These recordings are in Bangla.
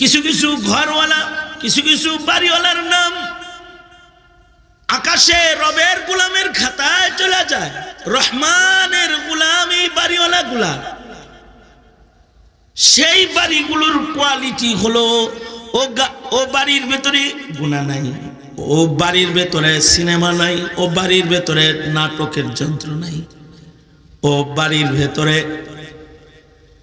কিছু কিছু ঘরওয়ালা, কিছু কিছু বাড়িওয়ালার নাম আকাশে রবের গুলামের খাতায় চলে যায়। রহমানের গুলাম বাড়িওয়ালা গুলাম। সেই বাড়িগুলোর কোয়ালিটি হলো, ও ও বাড়ির ভেতরে গুণা নাই, ও বাড়ির ভেতরে সিনেমা নাই, ও বাড়ির ভেতরে নাটকের যন্ত্র নাই, ও বাড়ির ভেতরে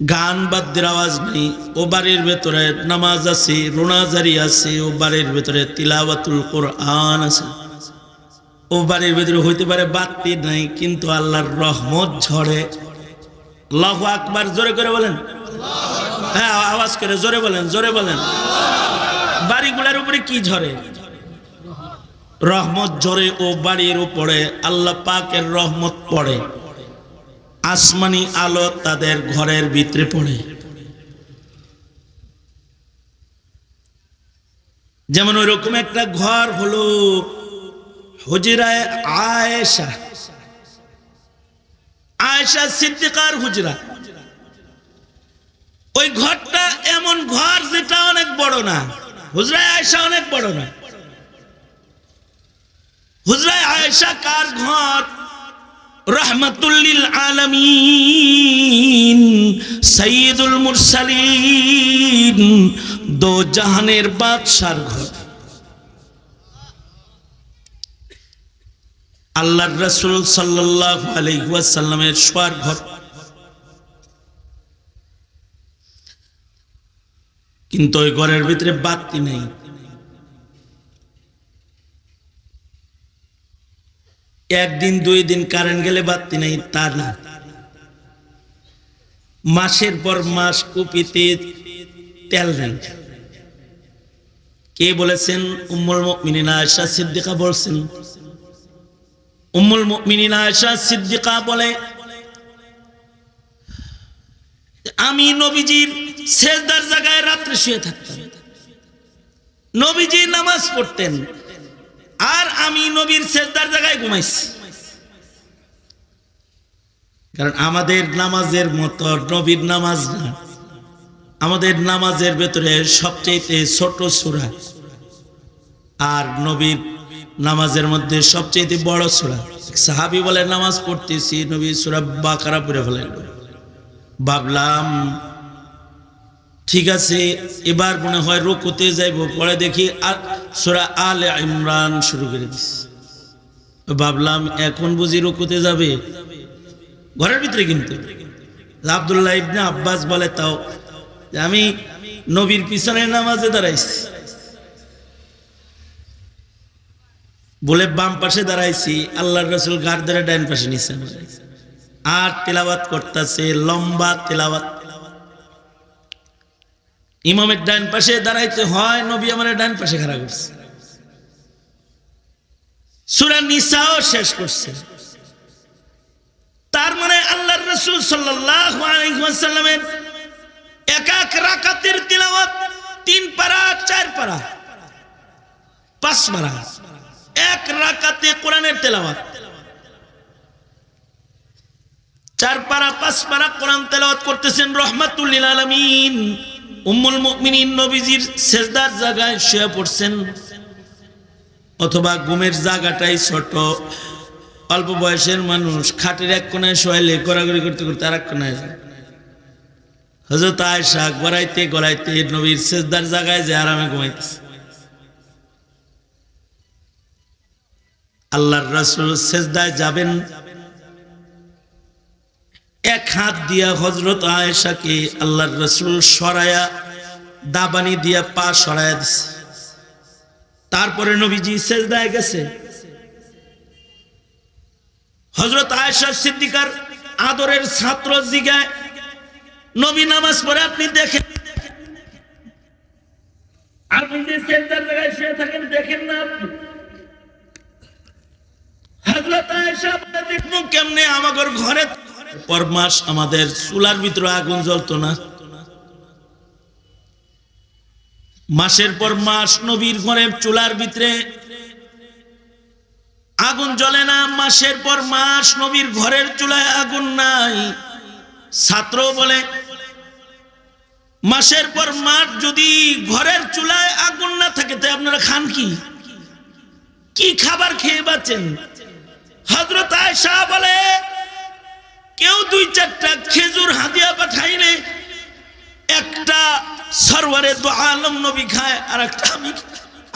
গান বাদ্যের আওয়াজ নেই। ও বাড়ির ভেতরে নামাজ আছে, রোনাজারি আছে, ও বাড়ির ভেতরে তিলাওয়াতুল কোরআন আছে। ও বাড়ির ভেতরে হইতে পারে বাতি নাই, কিন্তু আল্লাহর রহমত ঝরে। আল্লাহ আকবার, জোরে করে বলেন। হ্যাঁ আওয়াজ করে, জোরে বলেন জোরে বলেন। বাড়িগুলোর উপরে কি ঝরে? রহমত ঝরে, ও বাড়ির উপরে আল্লাহ পাকের রহমত পড়ে। আসমানি আলো তাদের ঘরের ভিতরে পড়ে। যেমন ওই রকম একটা ঘর হলো হুজরায় আয়েশা। আয়েশা সিদ্দিকার হুজরা। ওই ঘরটা এমন ঘর যেটা অনেক বড় না। হুজরায় আয়েশা অনেক বড় না। হুজরায় আয়েশা কার ঘর? রহমতুল্লিল আলমিন সঈদুল মুরসালিন, দো জাহানের বাদশার ঘর। আল্লাহর রসুল সাল্লাহ আলহাসাল্লামের শোয়ার ঘর। কিন্তু ওই ঘরের ভিতরে বাতি নেই। একদিন, দুই দিন কারেন্ট গেলে বাতি নেই, তা না। মাসের পর মাস কুপিতে তেল নেই কে বলেছেন? উম্মুল মুমিনিন আয়েশা সিদ্দিকা বলছেন। উম্মুল মুমিনিন আয়েশা সিদ্দিকা বলে, আমি নবীজির শেষদার জায়গায় রাত্রে শুয়ে থাকতাম। নবীজি নামাজ পড়তেন। আর আমি নবীর শেষদার জায়গায় ঘুমাইছি। কারণ আমাদের নামাজের মতো নবীর নামাজ না। আমাদের নামাজের ভেতরে সবচেয়ে ছোট সুরা আর নবীর নামাজের মধ্যে সবচেয়ে বড় সুরা। সাহাবি বলে, নামাজ পড়তেছি। নবী সুরা বাকারা পড়ে ফেলেন। ভাবলাম ঠিক আছে, এবার মনে হয় রুকুতে যাইব। পরে দেখি আর সুরা আলে ইমরান শুরু করে দিস ভাবলাম, এখন বুঝি রুকুতে যাবে। ঘরের ভিতরে কিন্তু। আবদুল্লাহ ইবনে আব্বাস বলে তাও আমি নবীর পিছনে নামাজে দাঁড়াইছি। বলে বাম পাশে দাঁড়াইছি, আল্লাহর রসুল গার ধরে ডাইন পাশে নিছে আর তেলাওয়াত করতেছে, লম্বা তেলাওয়াত। ইমামের ডান পাশে দাঁড়াইতে হয়, নবী আমার ডান পাশে খাড়া করছে। সুরা নিসাও শেষ করছে। তার মানে আল্লাহর রসুল সাল্লামের এক এক রাকাতের তিলাওয়াত তিন পারা, চার পারা, পাঁচ পারা, এক রাকাতে কোরআনের তেলাওয়াত। চার পারা, পাঁচ পারা কোরআন তেলাওয়াত করতেছেন রহমাতুল্লিল আলমিন। উম্মুল মুমিনিন নবীজির সেজদার জায়গায় শুয়ে পড়ছেন, অথবা ঘুমের জায়গাটাই ছোট। অল্প বয়সের মানুষ খাটের এক কোনায় শোয়াইলে গড়াগড়ি করতে করতে আর এক কোনায় হজরত আয়সা গড়াইতে গড়াইতে নবীর সেজদার জায়গায় যে আরামে ঘুমাইতেছে। আল্লাহর রাসূল সেজদায় যাবেন এক হাত দিয়া হজরত আয়েশাকে আল্লাহর রসুল সরায়া, দাবানি দিয়া পা সরায়া দিছে। তারপরে নবীজি সেজদায় গেছে। হজরত আয়েশা সিদ্দিকার আদরের ছাত্র জিগায়, নবী নামাজ পড়ে আপনি দেখেন। আপনি যে সেজদার জায়গায় শুয়ে থাকেন, দেখেন না আপনি। হযরত আয়েশা দেখব কেমনে আমাদের ঘরে পর মাস আমাদের চুলার ভিতরে আগুন জ্বলতো না। মাসের পর মাস নবীর ঘরে চুলার ভিতরে আগুন জ্বলে না। মাসের পর মাস নবীর ঘরের চুলায় আগুন নাই। ছাত্র বলে, মাসের পর মাস যদি ঘরের চুলায় আগুন না থাকে, তাই আপনারা খান কি? কি খাবার খেয়ে বাঁচেন? হজরত আয়সা বলে কেউ দুই চারটা খেজুর হাদিয়া পাঠাইলে একটা সরওয়ারে তো আলম নবী খায় আর একটা আমি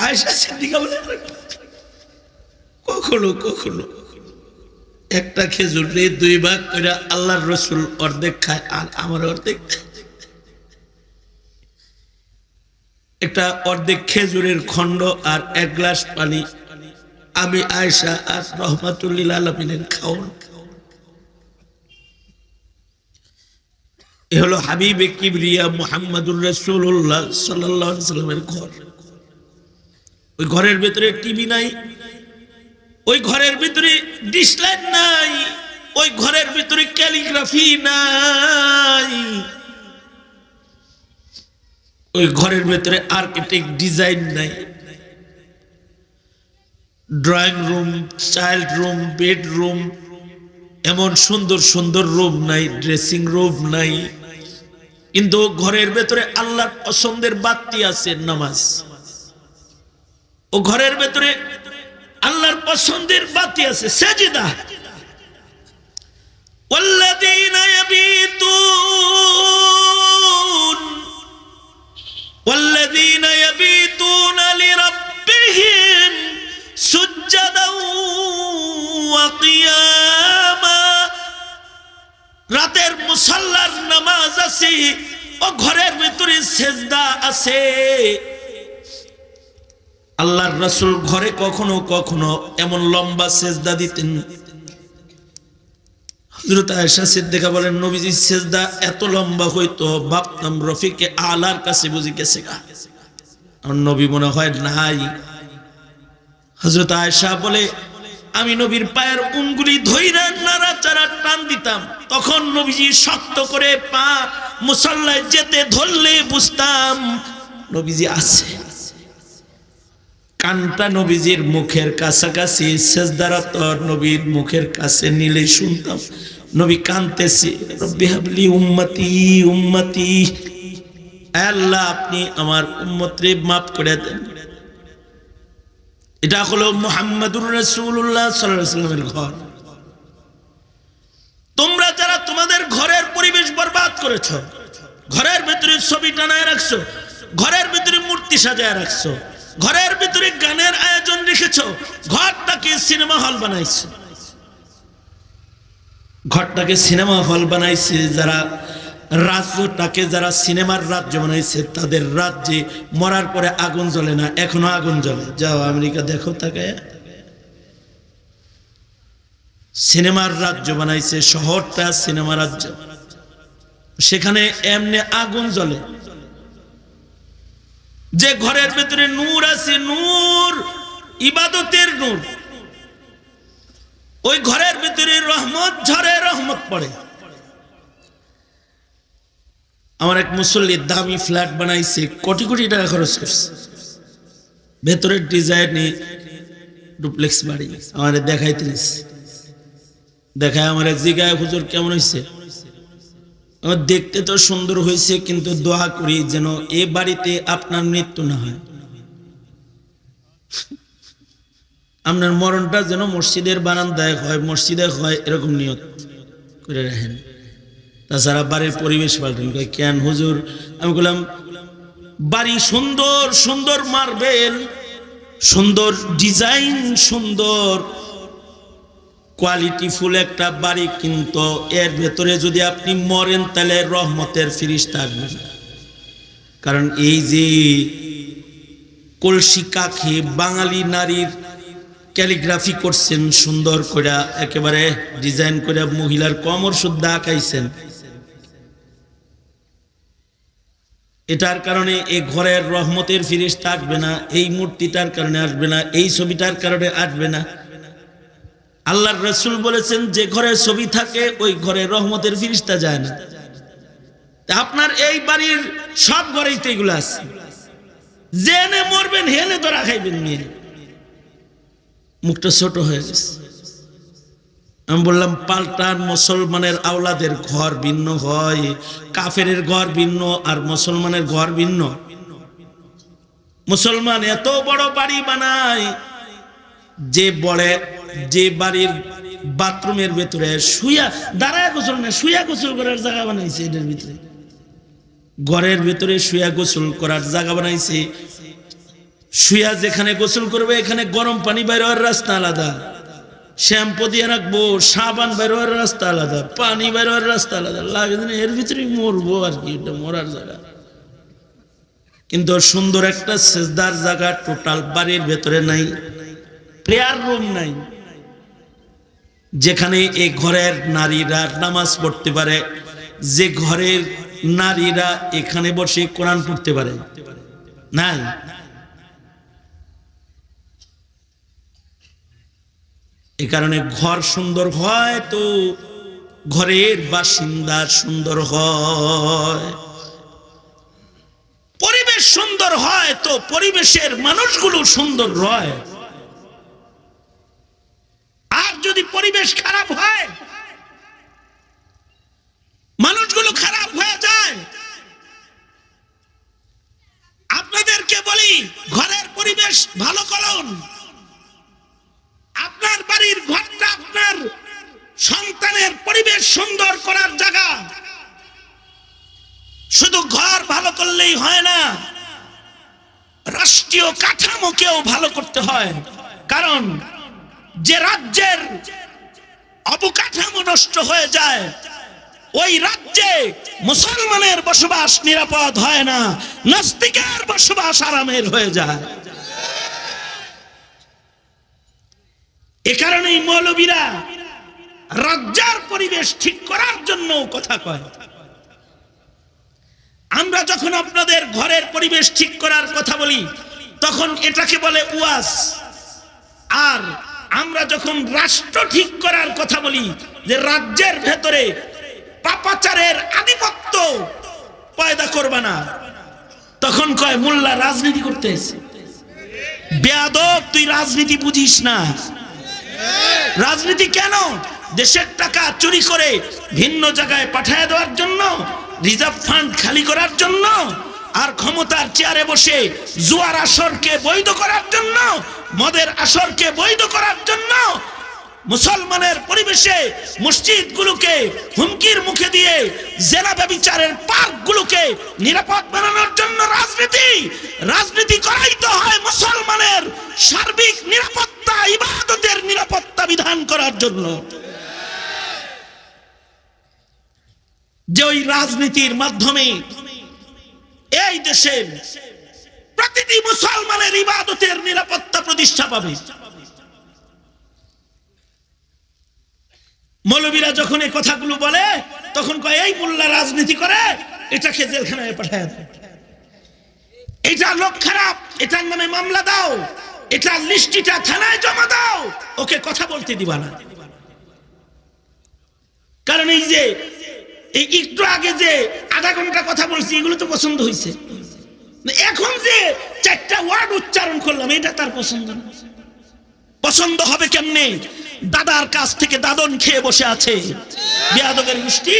আয়সা সিদ্দিকা বলে কখনো কখনো। একটা খেজুর রে দুই ভাগ করে আল্লাহর রসুল অর্ধেক খায় আর আমার অর্ধেক। একটা অর্ধেক খেজুরের খণ্ড আর এক গ্লাস পানি আমি আয়সা আর রহমাতুল্লিল আলমিনের খাওয়ান। এ হলো হাবিবে কিবরিয়া মুহাম্মাদুর আলাইহি সাল্লামের ঘর। ওই ঘরের ভেতরে টিভি নাই, ওই ঘরের ভিতরে ডিসলাইট নাই, ওই ঘরের ভিতরে ক্যালিগ্রাফি নাই। ওই ঘরের ভেতরে আর্কিটেক্ট ডিজাইন নাই। Drawing room, child room, bedroom এমন সুন্দর সুন্দর রুম নাই ড্রেসিং রুম নাই কিন্তু ঘরের ভেতরে আল্লাহর পছন্দের বাতি আছে নামাজ ও ঘরের ভেতরে আল্লাহর পছন্দের বাতি আছে সেজিদা والذين يبيتون والذين يبيتون لربهم سجدا وقياما রাতের মুসল্লার নামাজ আছে, ও ঘরের ভিতরে সেজদা আছে। আল্লাহর রসুল ঘরে কখনো কখনো এমন লম্বা সেজদা দিতেন। হজরত আয়েশা সিদ্দিকা বলেন, নবীজি, সেজদা এত লম্বা হইতো ভাবতাম রফিকে আলার কাছে বুঝি গেছে গা। আমার নবী মনে হয় নাই। হজরত আয়েশা বলে আমি নবীর পায়ের উনগুলি ধইরা নাড়াচাড়া টান দিতাম। তখন নবীজি শক্ত করে পা মুসল্লায় যেতে ধরলে বুঝতাম, নবীজি আছে। কানটা নবীজির মুখের কাছাকাছি সেজদারত নবীর মুখের কাছে নিলে শুনতাম, নবী কানতেছি, রব্বি হাবলি উম্মতি উম্মতি। আল্লাহ আপনি আমার উম্মতরে মাফ করে দেন। এটা হলো মোহাম্মদুর আলাইহি সাল্লামের ঘর। তোমরা যারা তোমাদের ঘরের পরিবেশ বরবাদ করেছ, ঘরের ভিতরে ছবি টানায় রাখছো, ঘরের ভিতরে মূর্তি সাজায় রাখছো, ঘরের ভিতরে গানের আয়োজন রেখেছ, ঘরটাকে সিনেমা হল বানাইছো। ঘরটাকে সিনেমা হল বানাইছে যারা রাজ্যটাকে যারা সিনেমার রাজ্য বানাইছে, তাদের রাজ্যে মরার পরে আগুন জ্বলে না, এখনও আগুন জ্বলে। যাও আমেরিকা, দেখো তাকে সিনেমার রাজ্য বানাইছে, শহরটা সিনেমা রাজ্য। সেখানে এমনি আগুন জ্বলে। যে ঘরের ভেতরে নূর আছে, নূর, ইবাদতের নূর। ওই ঘরের ভিতরে রহমত ঝরে রহমত পড়ে। আমার এক মুসল্লি দামি ফ্ল্যাট বানাইছে, কোটি কোটি টাকা খরচ করছে। ভেতরের ডিজাইনে ডুপ্লেক্স বাড়ি, আমার দেখাইতে দেখায় আমার জিগায়, হুজুর কেমন হয়েছে আমার দেখতে তো সুন্দর হয়েছে কিন্তু দোয়া করি যেন এ বাড়িতে আপনার মৃত্যু না হয়। আপনার মরণটা যেন মসজিদের বারান্দায় হয়, মসজিদে হয়, এরকম নিয়ত করে রাখেন। তাছাড়া বাড়ির পরিবেশ পাল্টেন কেন হুজুর? আমি বললাম, বাড়ি সুন্দর সুন্দর মার্বেল, সুন্দর ডিজাইন, সুন্দর কোয়ালিটি ফুল একটা বাড়ি, কিন্তু এর ভেতরে যদি আপনি মরেন তাহলে রহমতের ফিরিস থাকবেন কারণ এই যে কলসি কাখে বাঙালি নারীর ক্যালিগ্রাফি করছেন, সুন্দর করে একেবারে ডিজাইন করে মহিলার কমর শুদ্ধা আঁকাইছেন। এটার কারণে এই ঘরের রহমতের ফিরিস আসবে না, এই মূর্তিটার কারণে আসবে না, এই ছবিটার কারণে আসবে না। আল্লাহর রসুল বলেছেন, যে ঘরে ছবি থাকে, ওই ঘরে রহমতের ফিরিস্তা যায় না। তা আপনার এই বাড়ির সব ঘরেই তো এগুলো আছে। জেনে মরবেন হেনে ধরা খাইবেন নিয়ে মুখটা ছোট হয়ে গেছে। আমি বললাম, পাল্টান মুসলমানের আওলাদের ঘর ভিন্ন হয় কাফের ঘর ভিন্ন আর মুসলমানের ঘর ভিন্ন। মুসলমান এত বড় বাড়ি বানায়, যে বড়ে, যে বাড়ির বাথরুমের ভেতরে শুয়া দাঁড়ায় গোসল না শুয়া গোসল করার জায়গা বানাইছে এটার ভিতরে। ঘরের ভেতরে শুয়া গোসল করার জায়গা বানাইছে। শুয়া যেখানে গোসল করবে, এখানে গরম পানি বাইর রাস্তা আলাদা। শ্যাম্পু দিয়ে রাখব, সাবান বের হওয়ার রাস্তা আলাদা, পানি বের হওয়ার রাস্তা আলাদা লাগে না, এর ভিতরে মরবো আর কি, এটা মরার জায়গা। কিন্তু সুন্দর একটা সেজদার জায়গা টোটাল বাড়ির ভেতরে নাই প্রেয়ার রুম নাই। যেখানে এই ঘরের নারীরা নামাজ পড়তে পারে, যে ঘরের নারীরা এখানে বসে কোরআন পড়তে পারে। নাই? এ কারণে ঘর সুন্দর হয় তো ঘরের বাসিন্দা সুন্দর হয়। পরিবেশ সুন্দর হয় তো পরিবেশের মানুষগুলো সুন্দর হয় আর যদি পরিবেশ খারাপ হয়, মানুষগুলো খারাপ হয়ে যায়। আপনাদেরকে বলি, ঘরের পরিবেশ ভালো করুন। আপনার বাড়ির ঘরটা আপনার সন্তানের পরিবেশ সুন্দর করার জায়গা। শুধু ঘর ভালো করলেই হয় না, রাষ্ট্রীয় কাঠামোকেও ভালো করতে হয়। কারণ যে রাজ্যের অবকাঠামো নষ্ট হয়ে যায়, ওই রাজ্যে মুসলমানের বসবাস নিরাপদ হয় না, নাস্তিকের বসবাস আরামের হয়ে যায়। এ কারণেই মৌলবীরা রাজ্যার পরিবেশ ঠিক করার জন্য কথা কয়। আমরা যখন আপনাদের ঘরের পরিবেশ ঠিক করার কথা বলি, তখন এটাকে বলে উয়াস। আর আমরা যখন রাষ্ট্র ঠিক করার কথা বলি, যে রাজ্যের ভেতরে পাপাচারের আধিপত্য পয়দা করবে না, তখন কয়, মোল্লা রাজনীতি করতে এসে বেয়াদব, তুই রাজনীতি বুঝিস না। রাজনীতি কেন? দেশের টাকা চুরি করে ভিন্ন জায়গায় পাঠিয়ে দেওয়ার জন্য, রিজার্ভ ফান্ড খালি করার জন্য, আর ক্ষমতার চেয়ারে বসে জুয়ার আসরকে বৈধ করার জন্য, মদের আসরকে বৈধ করার জন্য মুসলমানের পরিবেশে মসজিদগুলোকে হুমকির মুখে দিয়ে জেলা ব্যবিচারের পার্কগুলোকে নিরাপদ বানানোর জন্য রাজনীতি রাজনীতি করাই তো হয় মুসলমানের সার্বিক নিরাপত্তা, ইবাদতের নিরাপত্তা বিধান করার জন্য। যে ওই রাজনীতির মাধ্যমে এই দেশের প্রতিটি মুসলমানের ইবাদতের নিরাপত্তা প্রতিষ্ঠা পাবে। মৌলবীরা যখন এই কথাগুলো বলে, তখন কয়, এই মোল্লা রাজনীতি করে, এটাকে জেলখানায় পাঠায় এটা লোক খারাপ, এটার নামে মামলা দাও এটা লিস্টিটা থানায় জমা দাও, ওকে কথা বলতে দিবা না। কারণ এই যে, এই একটু আগে যে আধা ঘণ্টা কথা বলছি, এগুলো তো পছন্দ হয়েছে এখন যে চারটা ওয়ার্ড উচ্চারণ করলাম, এটা তার পছন্দ না। পছন্দ হবে কেমনে? দাদার কাছ থেকে দাদন খেয়ে বসে আছে। বেয়াদবের মিষ্টি?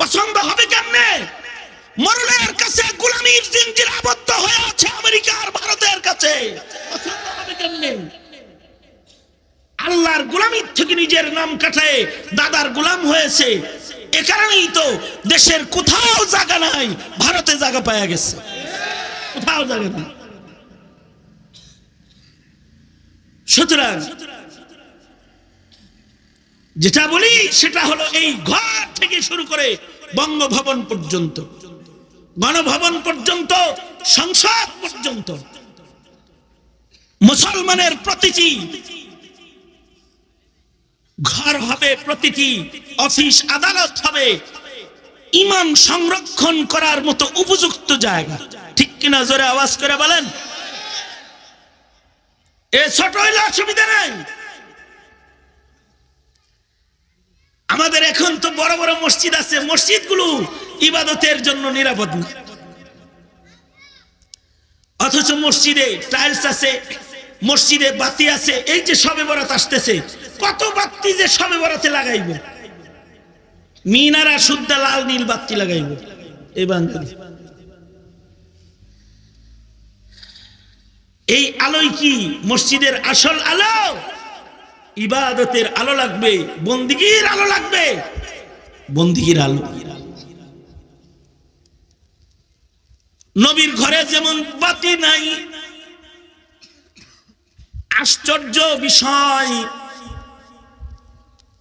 পছন্দ হবে কেমনে? মরলের কাছে গোলামীর জিঞ্জির আবদ্ধ হয়ে আছে আমেরিকার ভারতের কাছে। পছন্দ হবে কেমনে? আল্লাহর গোলামির থেকে নিজের নাম কাটায় দাদার গোলাম হয়েছে। এ কারণেই তো দেশের কোথাও জায়গা নাই, ভারতে জায়গা পাওয়া গেছে। কোথাও জায়গা নেই। সুতরাং যেটা বলি সেটা হলো এই ঘর থেকে শুরু করে বঙ্গভবন পর্যন্ত, গণভবন পর্যন্ত, সংসদ পর্যন্ত, মুসলমানের প্রতিটি ঘর হবে, প্রতিটি অফিস আদালত হবে ইমান সংরক্ষণ করার মতো উপযুক্ত জায়গা। ঠিক কিনা জোরে আওয়াজ করে বলেন? এ ছোট হইলে অসুবিধা নাই। আমাদের এখন তো বড় বড় মসজিদ আছে, মসজিদগুলো ইবাদতের জন্য নিরাপদ না। অথচ মসজিদে টাইলস আছে, মসজিদে বাতি আছে, এই যে সবে বরাত আসতেছে, কত বাতি যে সবে বরাতে লাগাইব। মিনারা শুদ্ধা লাল নীল বাতি লাগাইব। এই বাঙালি। এই আলোই কি মসজিদের আসল আলো? ইবাদতের আলো লাগবে, বন্দিগির আলো লাগবে। বন্দিগির আলো। নবীর ঘরে যেমন বাতি নাই, আশ্চর্য বিষয়।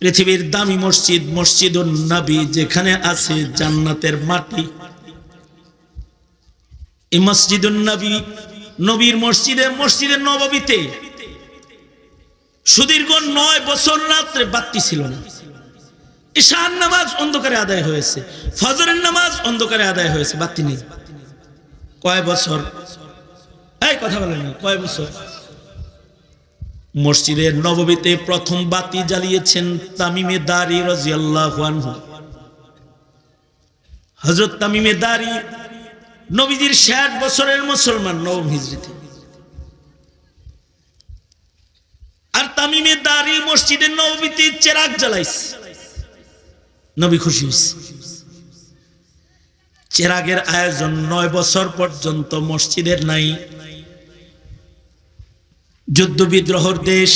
পৃথিবীর দামি মসজিদ মসজিদ নবী, যেখানে আছে জান্নাতের মাটি। এই মসজিদ নবী নবীর মসজিদে মসজিদে নববীতে। সুদীর্ঘ নয় বছর রাত্রে বাতি ছিল না। ঈশান নামাজ অন্ধকারে আদায় হয়েছে, ফজরের নামাজ অন্ধকারে আদায় হয়েছে, বাতি নেই। কয় বছর? এই কথা বলেন কয় বছর? মসজিদের নববীতে প্রথম বাতি জ্বালিয়েছেন তামিমে দারি রাজিয়াল্লাহু আনহু। হযরত তামিমে দারি নবীজির ষাট বছরের মুসলমান নবম হিজরিতে আর তামিমে দারি মসজিদের নববীতে চেরাগ জ্বালাইছে। নবী খুশি হয়েছে চেরাগের আয়োজন নয় বছর পর্যন্ত মসজিদের নাই। যুদ্ধ বিদ্রোহর দেশ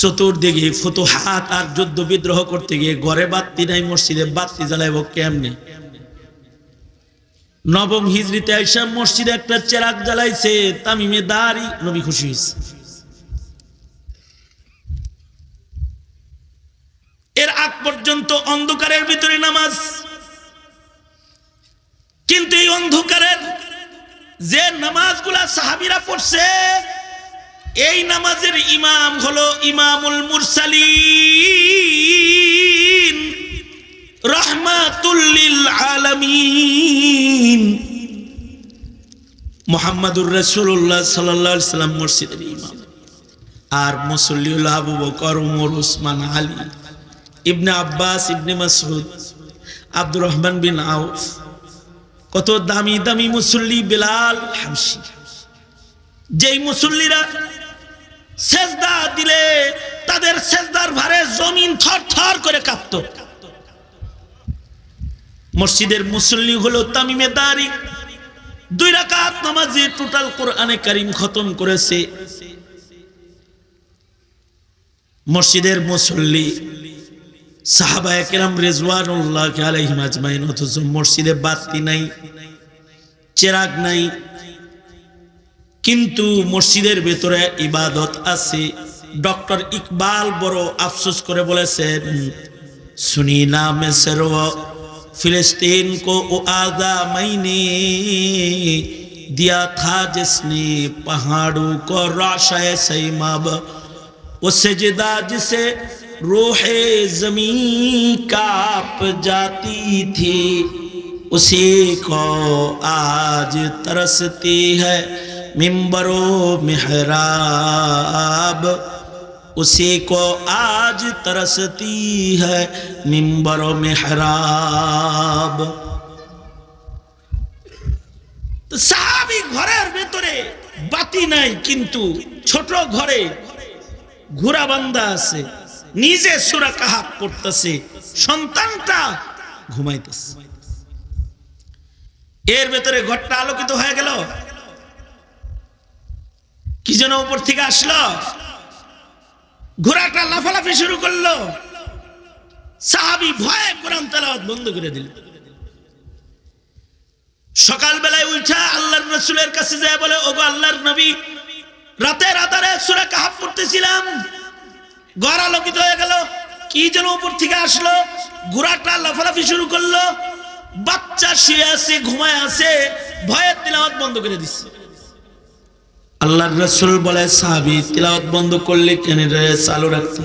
চতুর্দিকে ফুতুহাত আর যুদ্ধ বিদ্রোহ করতে গিয়ে ঘরে বাতি নাই, মসজিদে বাতি জ্বালাইব কেমনে? নবম হিজড়িতে আইসা মসজিদে একটা চেরাক জ্বালাইছে, তামিমে দাঁড়ি, নবী খুশি হয়েছে এর আগ পর্যন্ত অন্ধকারের ভিতরে নামাজ। কিন্তু এই অন্ধকারের যে নামাজগুলা সাহাবিরা পড়ছে, এই নামাজের ইমাম হলো ইমামুল মুরসালিন। রহমাতুল্লিল মোহাম্মদুর রসুল্লাহ সাল্লাহ সাল্লাম আর মুসল্লিউল আবু বকর, উমর, উসমান, আলী, ইবনে আব্বাস, ইবনে মাসুদ আব্দুর রহমান বিন আউফ। কত দামি দামি মুসল্লি বেলাল হামসি যেই মুসল্লিরা সেজদা দিলে, তাদের সেজদার ভারে জমিন থর থর করে কাঁপত। মসজিদের মুসল্লি হলো তামিমে দারি। দুই রাকাত নামাজে টোটাল কোরআনে কারিম খতম করেছে। মসজিদের মুসল্লি সাহাবায় কেরাম রেজওয়ানুল্লাহ আলাইহিম আজমাইন অথচ মসজিদে বাতি নাই, চেরাগ নাই। কিন্তু মসজিদের ভেতরে ইবাদত আছে। ডক্টর ইকবাল বড় আফসোস করে বলেছেন সুনি নামে সেরো फिलिस्तीन को आगा मैंने दिया था जिसने पहाड़ों को रोशाए सैमाब। वो सजदा जिसे रोहे जमी काप जाती थी, उसी को आज तरसती है मिम्बरो मेहराब। उसी को आज तरसती है मिम्बर मेहराब তো সাহাবি ঘরের ভেতরে বাতি নাই কিন্তু ছোট ঘরে ঘোড়া বান্দা আছে নিজে সুরা কাহাত পড়তেছে সন্তানটা ঘুমাইতেছে এর ভেতরে ঘরটা আলোকিত হয়ে গেল কি যেন উপর থেকে আসলো ঘোড়াটা লাফালাফি শুরু করল। সাহাবি ভয়ে কোরআন তেলাওয়াত বন্ধ করে দিল। সকালবেলায় উঠা আল্লাহর রসুলের কাছে যায় বলে, ওগো আল্লাহর নবী রাতে রাতারে সুরা কাহাব পড়তেছিলাম। ঘর আলোকিত হয়ে গেল। কি যেন উপর থেকে আসলো। ঘোড়াটা লাফালাফি শুরু করল। বাচ্চা শুয়ে আছে, ঘুমায় আছে, ভয়ের তিলাওয়াত বন্ধ করে দিচ্ছে। আল্লাহর রসুল বলে, সাহাবি, তিলাওয়াত বন্ধ করলে কেন চালু রাখতে।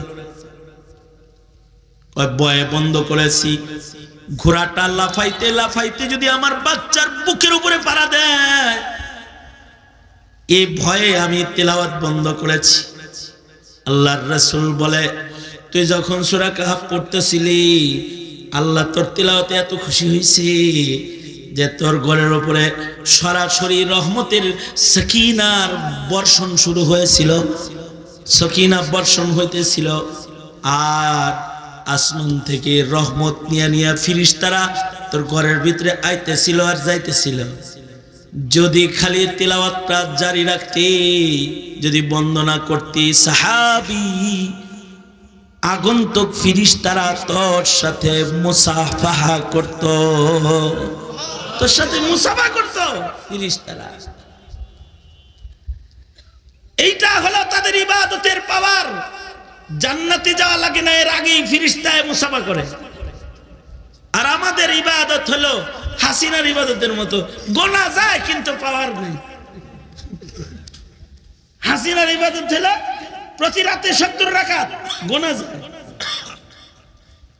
বয়ে বন্ধ করেছি। ঘোড়াটা লাফাইতে লাফাইতে যদি আমার বাচ্চার বুকের উপরে পাড়া দেয় এই ভয়ে আমি তেলাওয়াত বন্ধ করেছি। আল্লাহর রসুল বলে, তুই যখন সুরা কাহাব পড়তেছিলি, আল্লাহ তোর তেলাওয়াতে এত খুশি হয়েছে যে তোর ঘরের উপরে সরাসরি রহমতের সকিনার বর্ষণ শুরু হয়েছিল। সকিনা বর্ষণ হইতেছিল আর আসমান থেকে রহমত নিয়া নিয়া ফিরিস্তারা তোর ঘরের ভিতরে আইতেছিল আর যাইতেছিল। যদি খালি তিলাওয়াতটা জারি রাখতে, যদি বন্দনা করতে, সাহাবি, আগন্তুক ফিরিস্তারা তোর সাথে মুসাফাহা করত। তোর সাথে মুসাফা করত ফিরিস্তারা এইটা হলো তাদের ইবাদতের পাওয়ার। জান্নাতে যাওয়া লাগে না, এর আগেই ফিরিস্তায় মুসাফা করে। আর আমাদের ইবাদত হলো হাসিনার ইবাদতের মতো। গোনা যায়, কিন্তু পাওয়ার নেই। হাসিনার ইবাদত হলো প্রতি রাতে সত্তর রাখাত গোনা যায়।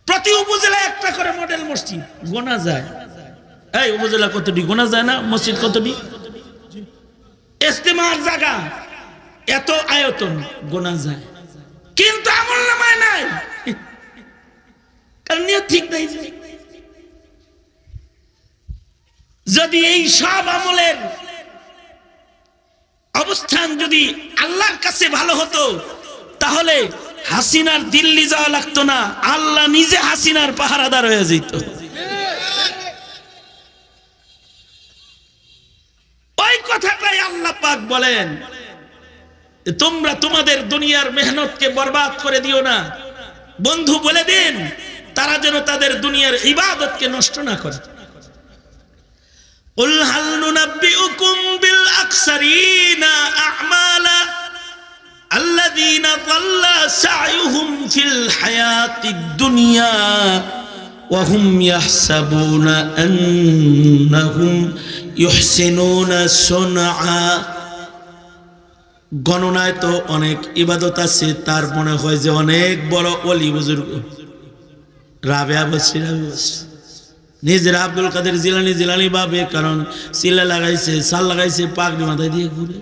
প্রতি উপজেলায় একটা করে মডেল মসজিদ, গোনা যায়। এই উপজেলা কতটি? গোনা যায় না? মসজিদ কতটি? ইস্তেমার জায়গা। এত আয়তন, গোনা যায়। কিন্তু আমল নামায় নাই। কারণ ঠিক নাই। যদি এই সব আমলের অবস্থান যদি আল্লাহর কাছে ভালো হতো, তাহলে হাসিনার দিল্লি যাওয়া লাগতো না। আল্লাহ নিজে হাসিনার পাহারাদার হয়ে যেত। আল্লাহ পাক বলেন, তোমরা তোমাদের দুনিয়ার মেহনতকে বরবাদ করে দিও না। বন্ধু বলে দিন, তারা যেন তাদের দুনিয়ার ইবাদতকে নষ্ট না করে। الذين ইহসেনুনা সোনা গণনায় তো অনেক ইবাদত আছে, তার মনে হয় যে অনেক বড় অলি বুজুর্গ। রাবেয়া বসি রাবে বসি নিজের আব্দুল কাদের জিলানি জিলানি ভাবে কারণ সিলা লাগাইছে সাল লাগাইছে, পাগড়ি মাথায় দিয়ে ঘুরে।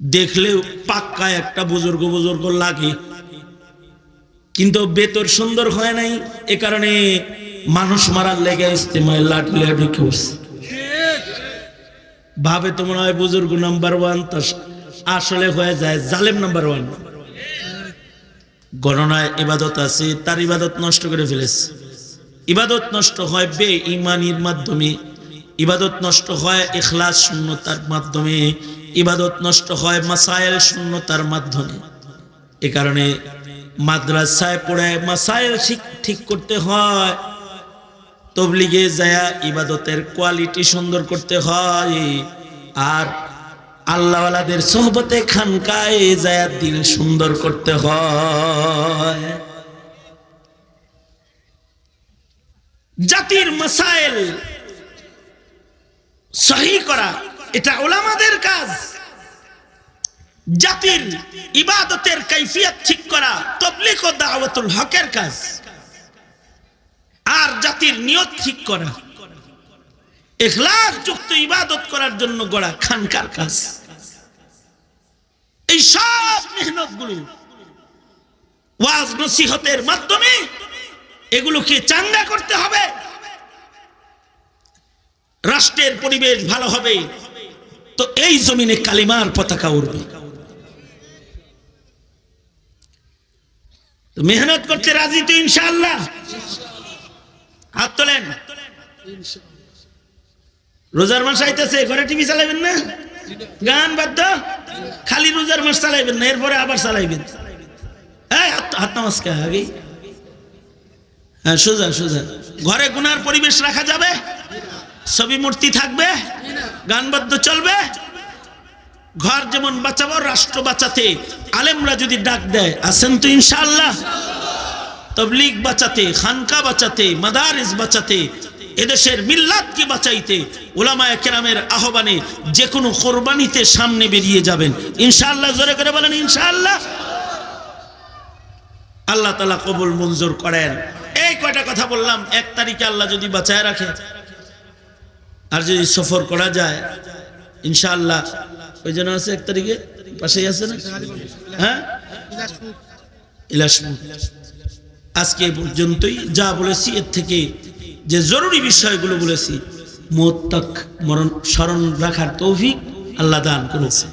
দেখলেও পাক্কা একটা বুজুর্গ বুজুর্গ লাগে। কিন্তু বেতর সুন্দর হয় নাই, এ কারণে মানুষ মারার লেগে ইস্তেমায় লাঠি লাঠি খেয়েছে ভাবে তো মনে হয় বুজুর্গ নাম্বার ওয়ান, তো আসলে হয়ে যায় জালেম নাম্বার ওয়ান। গণনায় ইবাদত আছে, তার ইবাদত নষ্ট করে ফেলেছে। ইবাদত নষ্ট হয় বে ইমানির মাধ্যমে, ইবাদত নষ্ট হয় ইখলাস শূন্যতার মাধ্যমে, ইবাদত নষ্ট হয় মাসাইল শূন্যতার মাধ্যমে। এ কারণে মাদ্রাসায় পড়ে মাসাইল ঠিক করতে হয় তবলিগে যায়া ইবাদতের কোয়ালিটি সুন্দর করতে হয়। আর আল্লাহওয়ালাদের সোহবতে খানকায় যায়া দিল সুন্দর করতে হয়। জাতির মাসাইল সহি করা, এটা ওলামাদের কাজ। জাতির ইবাদতের কৈফিয়ত ঠিক করা তবলিক ও দাওয়াতুল হকের কাজ। আর জাতির নিয়ত ঠিক করা। যুক্ত ইবাদত করার জন্য গড়া খানকার কাজ। এই সব মেহনতগুলো ওয়াজ নসিহতের মাধ্যমে এগুলোকে চাঙ্গা করতে হবে। রাষ্ট্রের পরিবেশ ভালো হবে, তো এই জমিনে কালিমার পতাকা উঠবে মেহনত করতে রাজি তো ইনশাআল্লাহ? হাত তোলেন। রোজার মাস আইতেছে, ঘরে টিভি চালাইবেন না? গান বাদ্য খালি রোজার মাস চালাইবেন না, এরপরে আবার চালাইবেন। হাত নমস্কার আগে? হ্যাঁ সোজা সোজা। ঘরে গুনার পরিবেশ রাখা যাবে? ছবি মূর্তি থাকবে? গান বাদ্য চলবে? ঘর যেমন বাঁচাবো, রাষ্ট্র বাঁচাতে। আলেমরা যদি ডাক দেয়, আছেন তো ইনশাআল্লাহ? তবলিগ বাঁচাতে খানকা বাঁচাতে মাদারিস বাঁচাতে এদেশের মিল্লাতকে বাঁচাইতে ওলামায় কেরামের আহ্বানে যে কোনো কোরবানিতে সামনে বেরিয়ে যাবেন। ইনশাআল্লাহ জোরে করে বলেন ইনশাআল্লাহ। আল্লাহ তালা কবুল মঞ্জুর করেন। এই কয়টা কথা বললাম এক তারিখে আল্লাহ যদি বাঁচায় রাখে আর যদি সফর করা যায় ইনশাআল্লাহ ওই জন্য আছে এক তারিখে? পাশেই আছে না? হ্যাঁ? আজকে পর্যন্তই। যা বলেছি, এর থেকে যে জরুরি বিষয়গুলো বলেছি, মোত্তাক মরণ, স্মরণ রাখার তৌফিক আল্লাহ দান করেছে।